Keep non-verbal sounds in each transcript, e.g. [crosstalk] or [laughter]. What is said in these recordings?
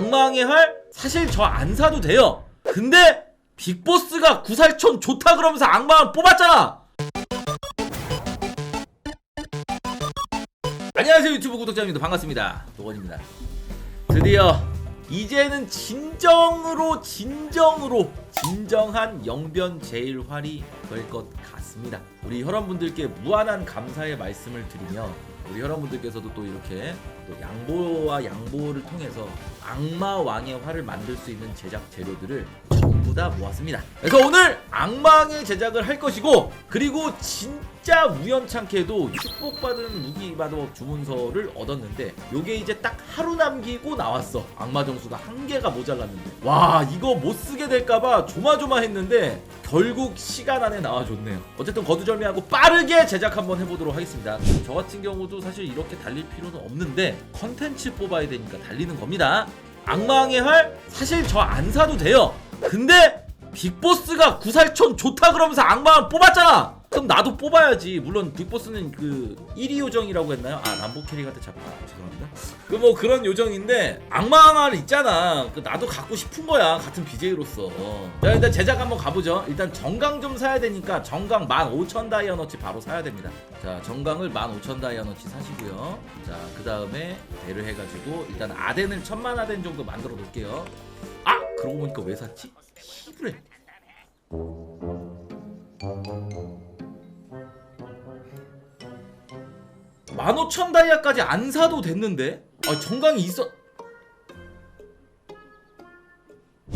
악마왕의 활 사실 저 안 사도 돼요. 근데 빅보스가 구살촌 좋다 그러면서 악마왕 뽑았잖아. 안녕하세요 유튜브 구독자입니다. 반갑습니다. 도건입니다. 드디어 이제는 진정으로 진정으로 진정한 영변 제일활이 될 것 같습니다. 우리 혈원분들께 무한한 감사의 말씀을 드리며 우리 혈원분들께서도 또 이렇게 또 양보와 양보를 통해서 악마 왕의 활을 만들 수 있는 제작 재료들을 전부 다 모았습니다. 그래서 오늘 악마왕의 제작을 할 것이고 그리고 진짜 우연찮게도 축복받은 무기마법 주문서를 얻었는데 요게 이제 딱 하루 남기고 나왔어. 악마 정수가 한 개가 모자랐는데 와 이거 못 쓰게 될까봐 조마조마했는데 결국 시간 안에 나와줬네요. 어쨌든 거두절미하고 빠르게 제작 한번 해보도록 하겠습니다. 저 같은 경우도 사실 이렇게 달릴 필요는 없는데 컨텐츠 뽑아야 되니까 달리는 겁니다. 악마왕의 활 사실 저 안 사도 돼요. 근데 빅보스가 구살촌 좋다 그러면서 악마왕 뽑았잖아. 그럼 나도 뽑아야지. 물론 빅보스는 그 1위 요정이라고 했나요? 아 남보 캐리한테 잡혀. 아, 죄송합니다. 그 뭐 그런 요정인데 악마왕알 있잖아. 그 나도 갖고 싶은 거야. 같은 BJ로서. 자 일단 제작 한번 가보죠. 일단 정강 좀 사야 되니까 정강 15,000 다이아너치 바로 사야 됩니다. 자 정강을 15,000 다이아너치 사시고요. 자 그 다음에 배를 해가지고 일단 아덴을 천만 아덴 정도 만들어 놓을게요. 아 그러고 보니까 왜 샀지? 피부래. 15,000 다이아까지 안 사도 됐는데? 아 정강이 있어.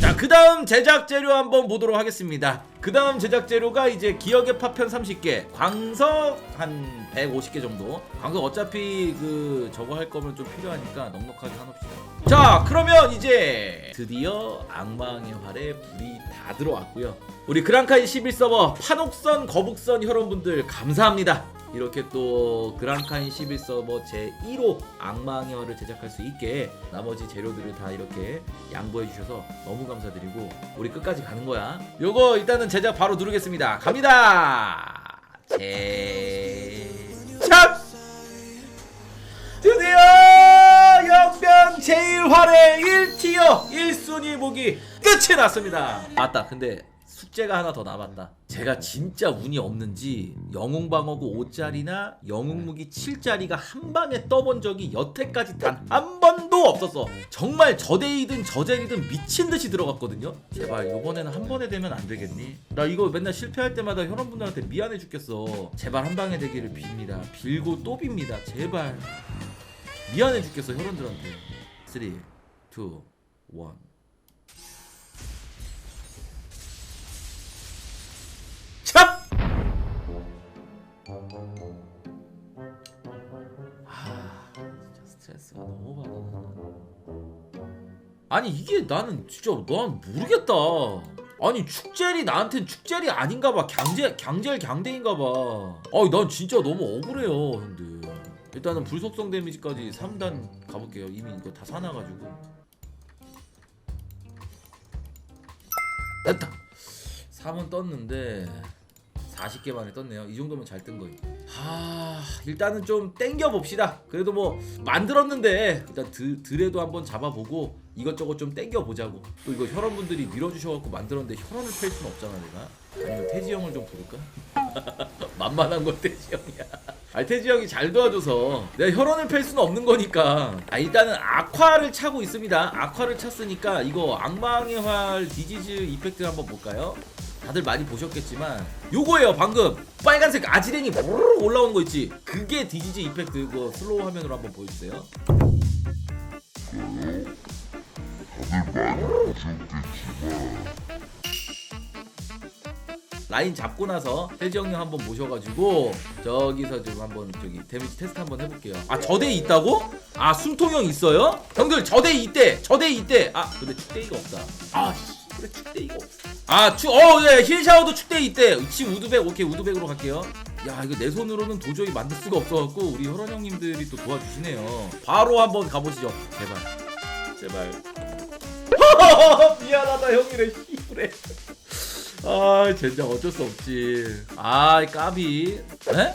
자 그 다음 제작 재료 한번 보도록 하겠습니다. 그 다음 제작 재료가 이제 기억의 파편 30개 광석 한 150개 정도. 광석 어차피 그 저거 할 거면 좀 필요하니까 넉넉하게 사놓읍시다. 자 그러면 이제 드디어 악마의 활에 불이 다 들어왔고요. 우리 그랑카이 11서버 판옥선 거북선 혈원분들 감사합니다. 이렇게 또 그랑카인 11서버 제1호 악마의 활을 제작할 수 있게 나머지 재료들을 다 이렇게 양보해 주셔서 너무 감사드리고 우리 끝까지 가는 거야. 요거 일단은 제작 바로 누르겠습니다. 갑니다. 제작 드디어 영변 제일활의 1티어 1순위 무기 끝이 났습니다. 맞다. 근데 숙제가 하나 더 남았다. 제가 진짜 운이 없는지 영웅방어구 5짜리나 영웅무기 7짜리가 한 방에 떠본 적이 여태까지 단 한 번도 없었어. 정말 저데이든 저젤이든 미친 듯이 들어갔거든요. 제발 이번에는 한 번에 되면 안 되겠니? 나 이거 맨날 실패할 때마다 혈원분들한테 미안해 죽겠어. 제발 한 방에 되기를 빕니다. 빌고 또 빕니다. 제발. 미안해 죽겠어 혈원들한테. 3, 2, 1. 스트레스가 너무 받아. 아니 이게 나는 진짜 난 모르겠다. 아니 축젤이 나한텐 축젤이 아닌가 봐. 강제 강젤 강대인가 봐. 아니 난 진짜 너무 억울해요, 형들. 일단은 불속성 데미지까지 3단 가볼게요. 이미 이거 다 사놔가지고. 됐다. 3은 떴는데 40개 만에 떴네요. 이 정도면 잘 뜬 거예요. 하, 일단은 좀 땡겨 봅시다. 그래도 뭐 만들었는데 일단 드, 드레도 한번 잡아보고 이것저것 좀 땡겨 보자고. 또 이거 혈원분들이 밀어주셔갖고 만들었는데 혈원을 팰 수는 없잖아 내가. 아니면 태지 형을 좀 부를까? [laughs] 만만한 건 태지 형이야. 아 태지 형이 잘 도와줘서 내가 혈원을 팰 수는 없는 거니까. 아 일단은 아쿠아를 차고 있습니다. 아쿠아를 찼으니까 이거 악마의 활 디지즈 이펙트 한번 볼까요? 다들 많이 보셨겠지만 요거예요 방금. 빨간색 아지랭이 부르르 올라오는 거 있지? 그게 디지즈 이펙트. 이거 슬로우 화면으로 한번 보여주세요. 라인 잡고 나서 태지 형님 한번 모셔가지고 저기서 좀 한번 저기 데미지 테스트 한번 해볼게요. 아 저대 있다고? 아 숨통 형 있어요? 형들 저대 있대 저대 있대 아 근데 축대기가 없다. 아 씨, 그래 축대기가 없어 아, 축, 어, 예, 힐샤워도 축대 있대. 지금 우드백, 오케이, 우드백으로 갈게요. 야, 이거 내 손으로는 도저히 만들 수가 없어갖고, 우리 혈원 형님들이 또 도와주시네요. 바로 한번 가보시죠. 제발. 제발. [laughs] 미안하다, 형이래, 씨부래. 아, 진짜 어쩔 수 없지. 아, 까비. 에?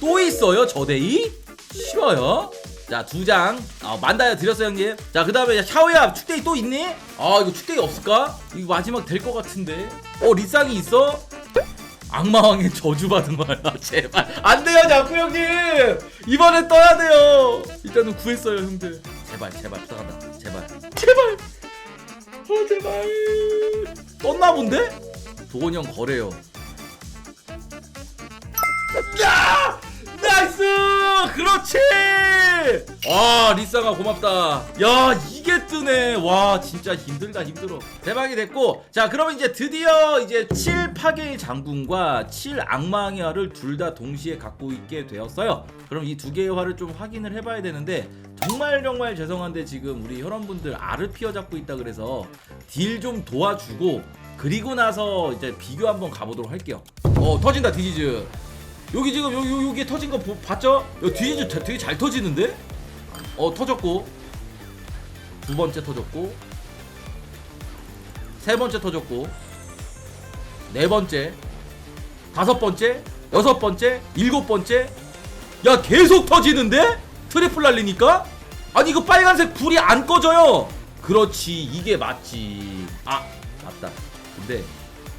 또 있어요, 저데이? 싫어요? 자, 두 장. 어, 만다야 드렸어요, 형님. 자, 그 다음에 샤오야, 축대기 또 있니? 아, 이거 축대기 없을까? 이거 마지막 될 것 같은데. 어, 리쌍이 있어? 악마왕의 저주받은 거야. 제발. 안 돼요, 자꾸 형님! 이번엔 떠야 돼요! 일단은 구했어요, 형들. 제발, 제발, 부탁한다. 제발. 제발! 어, 제발. 떴나 본데? 도건이 형 거래요. 나이스! 그렇지! 와, 리사가 고맙다. 야, 이게 뜨네. 와, 진짜 힘들다, 힘들어. 대박이 됐고, 자, 그러면 이제 드디어 이제 7 파괴의 장군과 7 악마의 활을 둘다 동시에 갖고 있게 되었어요. 그럼 이 두 개의 활을 좀 확인을 해봐야 되는데, 정말 정말 죄송한데 지금 우리 혈원분들 알을 피어잡고 있다 그래서 딜 좀 도와주고, 그리고 나서 이제 비교 한번 가보도록 할게요. 어, 터진다, 디지즈. 여기 지금 여기 여기 터진 거 보, 봤죠? 여기 뒤지 되게 잘 터지는데? 어 터졌고. 두 번째 터졌고. 세 번째 터졌고. 네 번째. 다섯 번째. 여섯 번째. 일곱 번째. 야 계속 터지는데? 트리플 날리니까? 아니 이거 빨간색 불이 안 꺼져요. 그렇지 이게 맞지. 아 맞다. 근데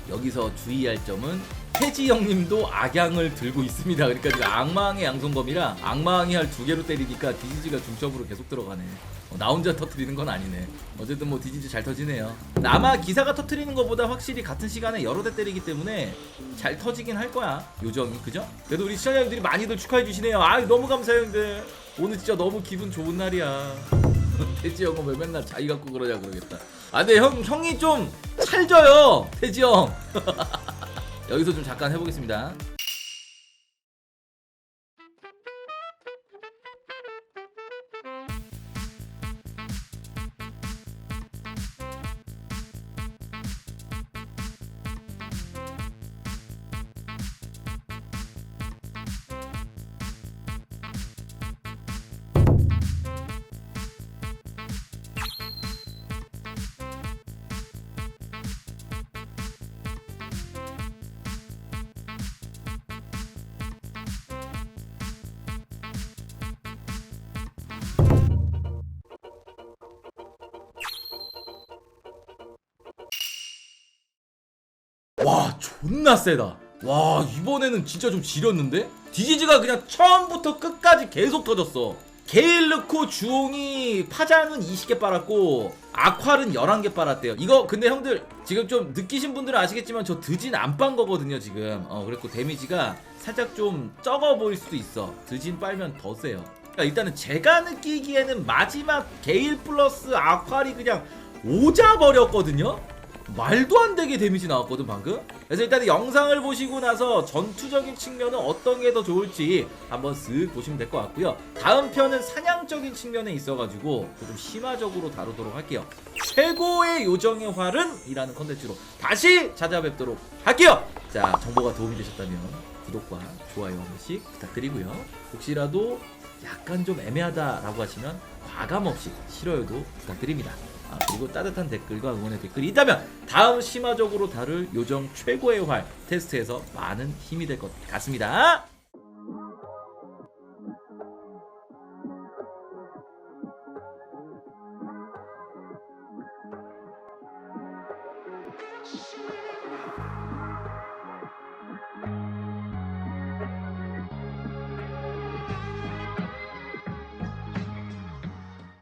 여기서 주의할 점은 태지 형님도 악양을 들고 있습니다. 그러니까 지금 악마왕의 양손검이라 악마왕이 할 두 개로 때리니까 디지즈가 중점으로 계속 들어가네. 어, 나 혼자 터트리는 건 아니네. 어쨌든 뭐 디지즈 잘 터지네요. 아마 기사가 터트리는 것보다 확실히 같은 시간에 여러 대 때리기 때문에 잘 터지긴 할 거야. 요정이 그죠? 그래도 우리 시청자님들이 많이들 축하해 주시네요. 아 너무 감사해요 형들. 오늘 진짜 너무 기분 좋은 날이야. [laughs] 태지 형은 왜 맨날 자기 갖고 그러냐 그러겠다. 아 근데 형 형이 좀 찰져요 태지 형. 여기서 좀 잠깐 해보겠습니다. 와 존나 세다. 와 이번에는 진짜 좀 지렸는데? 디지즈가 그냥 처음부터 끝까지 계속 터졌어. 게일 넣고 주홍이 파장은 20개 빨았고 악활은 11개 빨았대요. 이거 근데 형들 지금 좀 느끼신 분들은 아시겠지만 저 드진 안 빤 거거든요 지금. 어 그랬고 데미지가 살짝 좀 적어 보일 수도 있어. 드진 빨면 더 세요. 그러니까 일단은 제가 느끼기에는 마지막 게일 플러스 악활이 그냥 오자 버렸거든요. 말도 안 되게 데미지 나왔거든 방금? 그래서 일단 영상을 보시고 나서 전투적인 측면은 어떤 게 더 좋을지 한번 쓱 보시면 될 것 같고요. 다음 편은 사냥적인 측면에 있어가지고 좀 심화적으로 다루도록 할게요. 최고의 요정의 활은 이라는 컨텐츠로 다시 찾아뵙도록 할게요. 자 정보가 도움이 되셨다면 구독과 좋아요 한 번씩 부탁드리고요. 혹시라도 약간 좀 애매하다라고 하시면 과감 없이 싫어요도 부탁드립니다. 아, 그리고 따뜻한 댓글과 응원의 댓글이 있다면 다음 심화적으로 다룰 요정 최고의 활 테스트에서 많은 힘이 될 것 같습니다.